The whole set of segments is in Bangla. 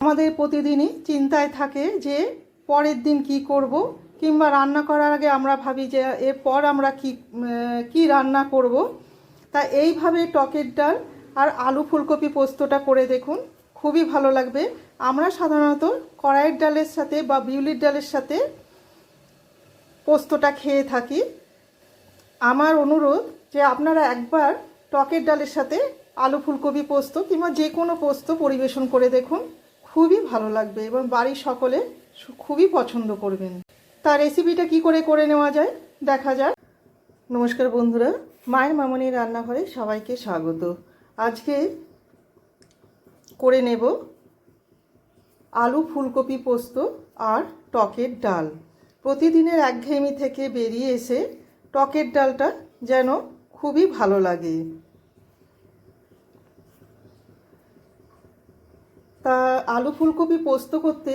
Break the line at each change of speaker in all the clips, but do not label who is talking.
আমাদের প্রতিদিনই চিন্তায় থাকে যে পরের দিন কি করব, কিংবা রান্না করার আগে আমরা ভাবি যে এরপর আমরা কি কি রান্না করব। তা এইভাবে টকের ডাল আর আলু ফুলকপি পোস্তটা করে দেখুন, খুবই ভালো লাগবে। আমরা সাধারণত কড়াইয়ের ডালের সাথে বা বিউলির ডালের সাথে পোস্তটা খেয়ে থাকি। আমার অনুরোধ যে আপনারা একবার টকের ডালের সাথে আলু ফুলকপি পোস্ত কিংবা যে কোনো পোস্ত পরিবেশন করে দেখুন। খুবই ভালো লাগবে এবং বাড়ির সকলে খুবই পছন্দ করবেন। তার রেসিপিটা কি করে করে নেওয়া যায়? দেখা যাক। নমস্কার বন্ধুরা, মায়ের মামনির রান্নাঘরে সবাইকে স্বাগত। আজকে করে নেব আলু ফুলকপি পোস্ত আর টকের ডাল। প্রতিদিনের একঘেয়েমি থেকে বেরিয়ে এসে টকের ডালটা যেন খুবই ভালো লাগে। তা আলু ফুলকপি পোস্ত করতে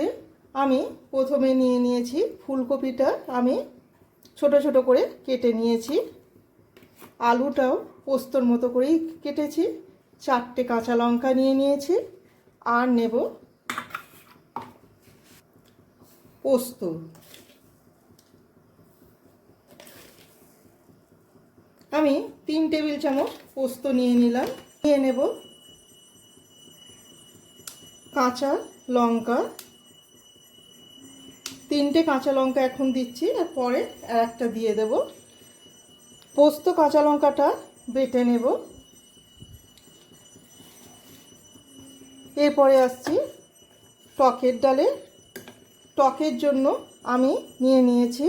আমি প্রথমে নিয়ে নিয়েছি ফুলকপিটা আমি ছোট ছোট করে কেটে নিয়েছি। আলুটাও পোস্তর মতো করেই কেটেছি। চারটে কাঁচা লঙ্কা নিয়ে নিয়েছি আর নেব পোস্ত। আমি তিন টেবিল চামচ পোস্ত নিয়ে নিলাম। নিয়ে নেব কাঁচা লঙ্কা। তিনটে কাঁচা লঙ্কা এখন দিচ্ছি, আর পরে একটা দিয়ে দেব। পোস্ত কাঁচা লঙ্কাটা বেটে নেব। এরপরে আসছি টকের ডালে। টকের জন্য আমি নিয়ে নিয়েছি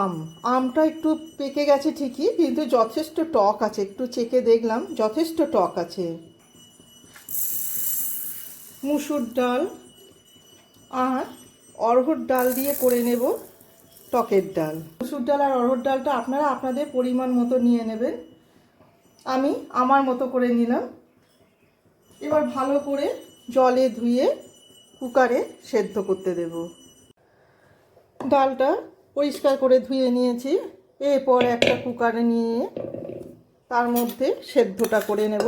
আম। আমটা একটু পেকে গেছে ঠিকই, কিন্তু যথেষ্ট টক আছে। একটু চেকে দেখলাম, যথেষ্ট টক আছে। মুসুর ডাল আর অরহর ডাল দিয়ে করে নেব টকের ডাল। মুসুর ডাল আর অরহর ডালটা আপনারা আপনাদের পরিমাণ মতো নিয়ে নেবেন। আমি আমার মতো করে নিলাম। এবার ভালো করে জলে ধুয়ে কুকারে সেদ্ধ করতে দেব। ডালটা পরিষ্কার করে ধুয়ে নিয়েছি। এরপর একটা কুকারে নিয়ে তার মধ্যে সেদ্ধটা করে নেব।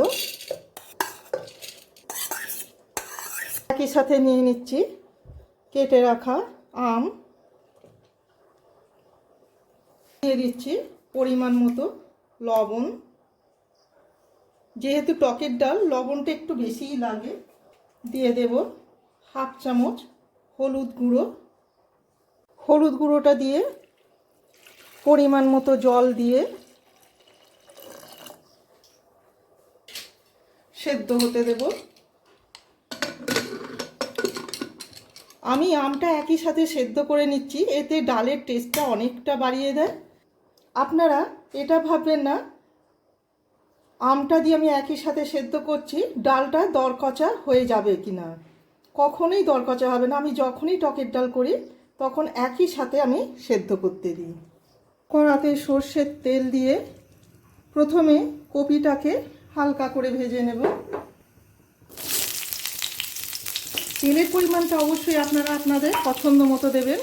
একই সাথে নিয়ে নিচ্ছি। কেটে রাখা আম। দিয়ে দিচ্ছি পরিমাণ মতো লবণ। যেহেতু টকের ডাল, লবণটা একটু বেশিই লাগে। দিয়ে দেব হাফ চামচ হলুদ গুঁড়ো। হলুদ গুঁড়োটা দিয়ে পরিমাণ মতো জল দিয়ে সেদ্ধ হতে দেব। আমি আমটা একই সাথে সেদ্ধ করে নিচ্ছি, এতে ডালের টেস্টটা অনেকটা বাড়িয়ে দেয়। আপনারা এটা ভাববেন না, আমটা দিয়ে আমি একই সাথে সেদ্ধ করছি, ডালটা দরকচা হয়ে যাবে কি না কখনোই দরকচা হবে না, আমি যখনই টকের ডাল করি, তখন একই সাথে আমি সেদ্ধ করতে দিই। কড়াতে সর্ষের তেল দিয়ে প্রথমে কপিটাকে হালকা করে ভেজে নেব। তেলের পরিমাণটা অবশ্যই আপনারা আপনাদের পছন্দ মতো দেবেন।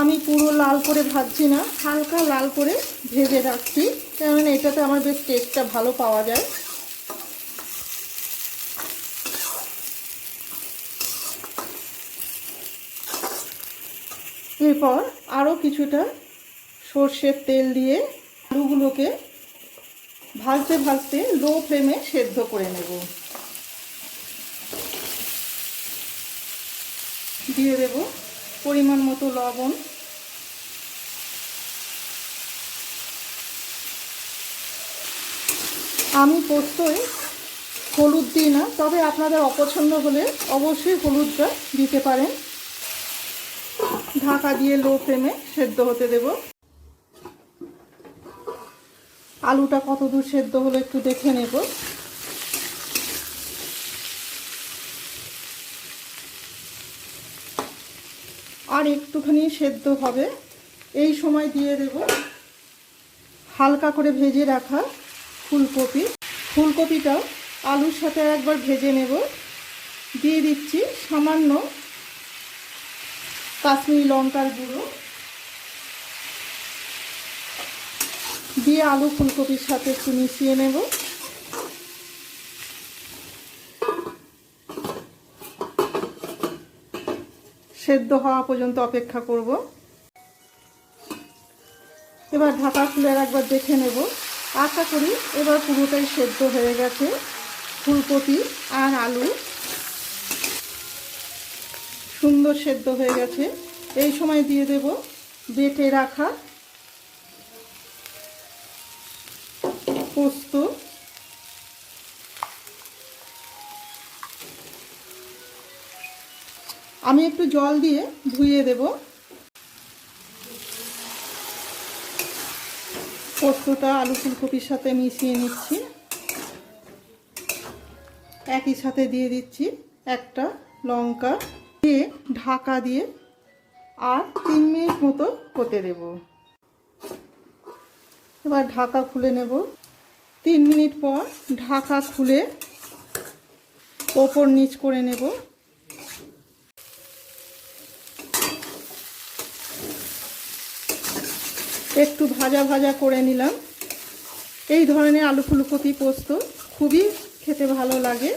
আমি পুরো লাল করে ভাজছি না, হালকা লাল করে ভেজে রাখছি, কেননা এটাতে আমার বেশ টেস্টটা ভালো পাওয়া যায়। এরপর আরও কিছুটা সর্ষের তেল দিয়ে আলুগুলোকে ভাজতে ভাজতে লো ফ্লেমে সেদ্ধ করে নেব। দিয়ে দেব পরিমাণ মতো লবণ। আমি পোস্তই হলুদ দিই না, তবে আপনাদের অপছন্দ হলে অবশ্যই হলুদটা দিতে পারেন। ঢাকা দিয়ে লো ফ্লেমে সেদ্ধ হতে দেব। আলুটা কত দূর সেদ্ধ হলো একটু দেখে নেব। আর একটুখানি সেদ্ধ হবে। এই সময় দিয়ে দেব হালকা করে ভেজে রাখা ফুলকপি। ফুলকপিটাও আলুর সাথে একবার ভেজে নেব। দিয়ে দিচ্ছি সামান্য কাশ্মীরি লঙ্কার গুঁড়ো। দিয়ে আলু ফুলকপির সাথে একটু মিশিয়ে নেব। সেদ্ধ হওয়া পর্যন্ত অপেক্ষা করব। এবার ঢাকা ফুলে একবার দেখে নেব। আশা করি এবার পুরোটাই সেদ্ধ হয়ে গেছে, ফুলকপি আর আলু। সুন্দর সেদ্ধ হয়ে গেছে। এই সময় দিয়ে দেব বেটে রাখা পোস্ত। আমি একটু জল দিয়ে ধুয়ে দেব। পোস্তটা আলু ফুলকপির সাথে মিশিয়ে নিচ্ছি। একই সাথে দিয়ে দিচ্ছি একটা লঙ্কা দিয়ে ঢাকা দিয়ে আর তিন মিনিট মতো হতে দেব। এবার ঢাকা খুলে নেব। তিন মিনিট পর ঢাকা খুলে ওপর নিচ করে নেব। একটু ভাজা ভাজা করে নিলাম। এই ধরনের আলু ফুলকপি পোস্ত খুবই খেতে ভালো লাগে।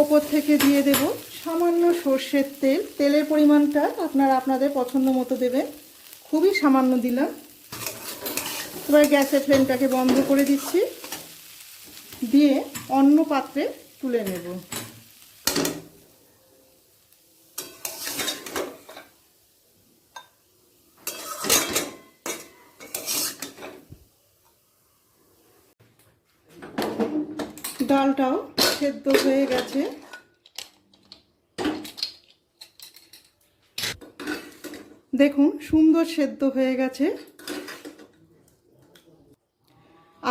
ওপর থেকে দিয়ে দেব সামান্য সর্ষের তেল। তেলের পরিমাণটা আপনারা আপনাদের পছন্দ মতো দেবেন। খুবই সামান্য দিলাম। এবার গ্যাসের ফ্লেমটাকে বন্ধ করে দিচ্ছি। দিয়ে অন্য পাত্রে তুলে নেব। ডালটাও সেদ্ধ হয়ে গেছে। দেখুন, সুন্দর সেদ্ধ হয়ে গেছে।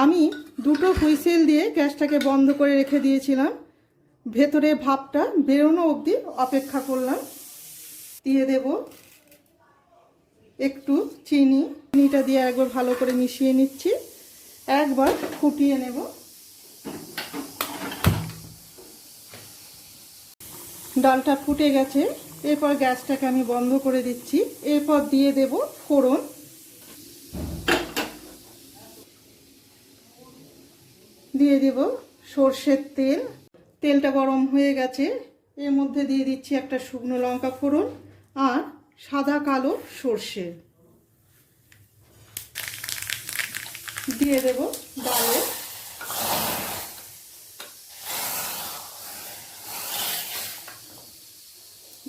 আমি দুটো হুইসেল দিয়ে গ্যাসটাকে বন্ধ করে রেখে দিয়েছিলাম। ভেতরে ভাপটা বেরোনো অবধি অপেক্ষা করলাম। দিয়ে দেব একটু চিনি। চিনিটা দিয়ে একবার ভালো করে মিশিয়ে নিচ্ছি। একবার ফুটিয়ে নেব। ডালটা ফুটে গেছে। এরপর গ্যাসটাকে আমি বন্ধ করে দিচ্ছি। এরপর দিয়ে দেব ফোড়ন দিয়ে দেব। সর্ষের তেল। তেলটা গরম হয়ে গেছে। এর মধ্যে দিয়ে দিচ্ছি একটা শুকনো লঙ্কা ফোড়ন আর সাদা কালো সর্ষে। দিয়ে দেব ডালে।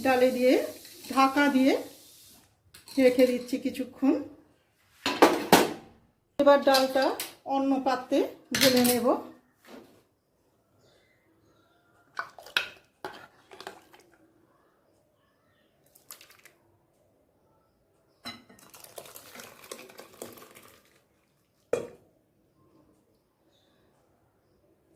ডালে দিয়ে ঢাকা দিয়ে রেখে দিচ্ছি কিছুক্ষণ। এবার ডালটা অন্য পাত্রে ঢেলে নেব।